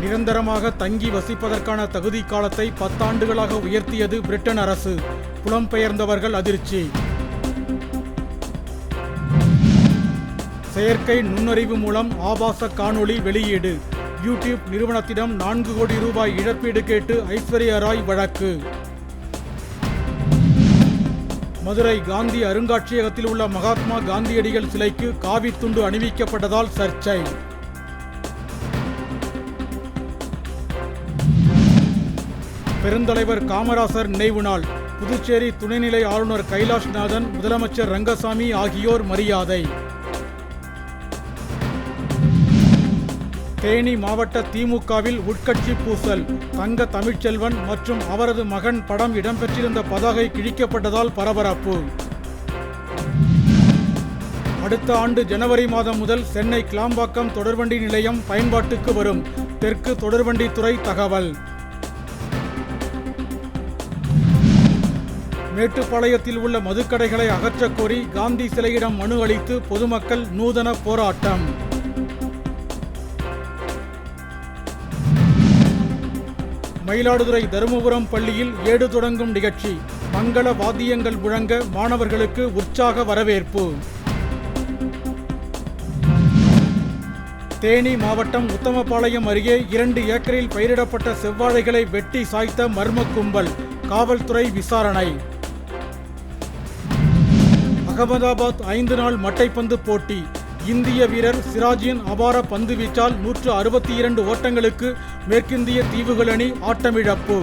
நிரந்தரமாக தங்கி வசிப்பதற்கான தகுதி காலத்தை பத்தாண்டுகளாக உயர்த்தியது பிரிட்டன் அரசு. புலம்பெயர்ந்தவர்கள் அதிர்ச்சி. செயற்கை நுண்ணறிவு மூலம் ஆபாச காணொளி வெளியீடு. யூடியூப் நிறுவனத்திடம் நான்கு கோடி ரூபாய் இழப்பீடு கேட்டு ஐஸ்வர்யா ராய் வழக்கு. மதுரை காந்தி அருங்காட்சியகத்தில் உள்ள மகாத்மா காந்தியடிகள் சிலைக்கு காவித்துண்டு அணிவிக்கப்பட்டதால் சர்ச்சை. பெருந்தலைவர் காமராசர் நினைவு நாள். புதுச்சேரி துணைநிலை ஆளுநர் கைலாஷ்நாதன் முதலமைச்சர் ரங்கசாமி ஆகியோர் மரியாதை. தேனி மாவட்ட திமுகவில் உட்கட்சி பூசல். தங்க தமிழ்ச்செல்வன் மற்றும் அவரது மகன் படம் இடம்பெற்றிருந்த பதாகை கிழிக்கப்பட்டதால் பரபரப்பு. அடுத்த ஆண்டு ஜனவரி மாதம் முதல் சென்னை கிளாம்பாக்கம் தொடர்வண்டி நிலையம் பயன்பாட்டுக்கு வரும். தெற்கு தொடர்வண்டித்துறை தகவல். மேட்டுப்பாளையத்தில் உள்ள மதுக்கடைகளை அகற்றக் கோரி காந்தி சிலையிடம் மனு அளித்து பொதுமக்கள் நூதன போராட்டம். மயிலாடுதுறை தருமபுரம் பள்ளியில் ஏடு தொடங்கும் நிகழ்ச்சி. மங்கள வாத்தியங்கள் முழங்க மாணவர்களுக்கு உற்சாக வரவேற்பு. தேனி மாவட்டம் உத்தமபாளையம் அருகே இரண்டு ஏக்கரில் பயிரிடப்பட்ட செவ்வாழைகளை வெட்டி சாய்த்த மர்ம கும்பல். காவல்துறை விசாரணை. அகமதாபாத் ஐந்து நாள் மட்டைப்பந்து போட்டி. இந்திய வீரர் சிராஜின் அபார பந்து வீச்சால் நூற்று அறுபத்தி இரண்டு ஓட்டங்களுக்கு மேற்கிந்திய தீவுகள் அணி ஆட்டமிழப்பு.